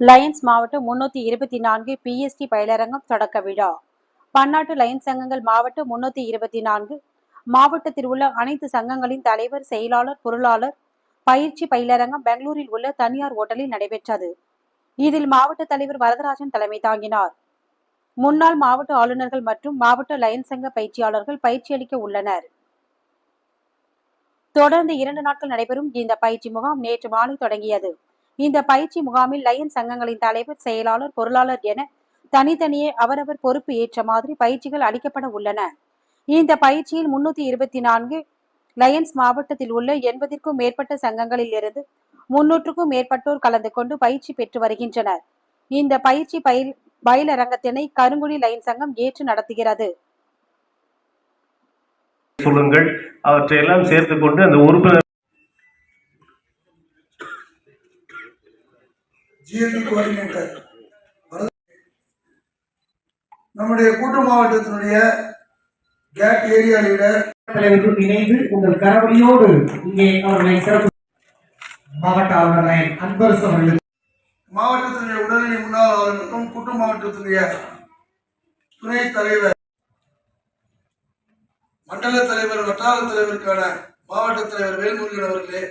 Lions மாவட்டம் முன்னூத்தி இருபத்தி நான்கு பிஎஸ்டி பயிலரங்கம் தொடக்க விழா. பன்னாட்டு லயன்ஸ் சங்கங்கள் மாவட்டம் முன்னூத்தி இருபத்தி நான்கு. மாவட்டத்தில் உள்ள அனைத்து சங்கங்களின் தலைவர் செயலாளர் பொருளாளர் பயிற்சி பயிலரங்கம் பெங்களூரில் உள்ள தனியார் ஓட்டலில் நடைபெற்றது. இதில் மாவட்ட தலைவர் வரதராஜன் தலைமை தாங்கினார். முன்னாள் மாவட்ட ஆளுநர்கள் மற்றும் மாவட்ட லயன்ஸ் சங்க பயிற்சியாளர்கள் பயிற்சி அளிக்க உள்ளனர். தொடர்ந்து இரண்டு நாட்கள் நடைபெறும் இந்த பயிற்சி முகாம் நேற்று மாலை தொடங்கியது. இந்த பயிற்சி முகாமில் லயன் சங்கங்களின் தலைவர் செயலாளர் பொருளாளர் என தனித்தனியே அவரவர் பொறுப்பு ஏற்ற மாதிரி பயிற்சிகள் அளிக்கப்பட உள்ளன. இந்த பயிற்சியில் முன்னூத்தி இருபத்தி நான்கு லயன்ஸ் மாவட்டத்தில் உள்ள எண்பதிற்கும் மேற்பட்ட சங்கங்களில் இருந்து முன்னூற்றுக்கும் மேற்பட்டோர் கலந்து கொண்டு பயிற்சி பெற்று வருகின்றனர். இந்த பயிற்சி பயில் பயிலரங்கத்தினை கருங்குடி லயன் சங்கம் ஏற்று நடத்துகிறது. சொல்லுங்கள். அவற்றையெல்லாம் சேர்த்துக் கொண்டு அந்த உறுப்பினர் ஜிஎல்டி கோஆர்டினேட்டர். நம்முடைய கூட்டு மாவட்டத்தினுடைய கேட் ஏரியா லீடர். தலைவர்கள் இணைந்து உங்கள் கரவொலியோடு இங்கே அவர்களை சிறப்பு மாவட்ட ஆளுநர் நயன் அன்பரசு அவர்களுக்கு மாவட்டத்தினுடைய உடனடி முன்னாள் ஆளுநருக்கும் கூட்டு மாவட்டத்தினுடைய துணைத் தலைவர் மண்டல தலைவர் வட்டார தலைவருக்கான மாவட்ட தலைவர் வேல்முருகன் அவர்களே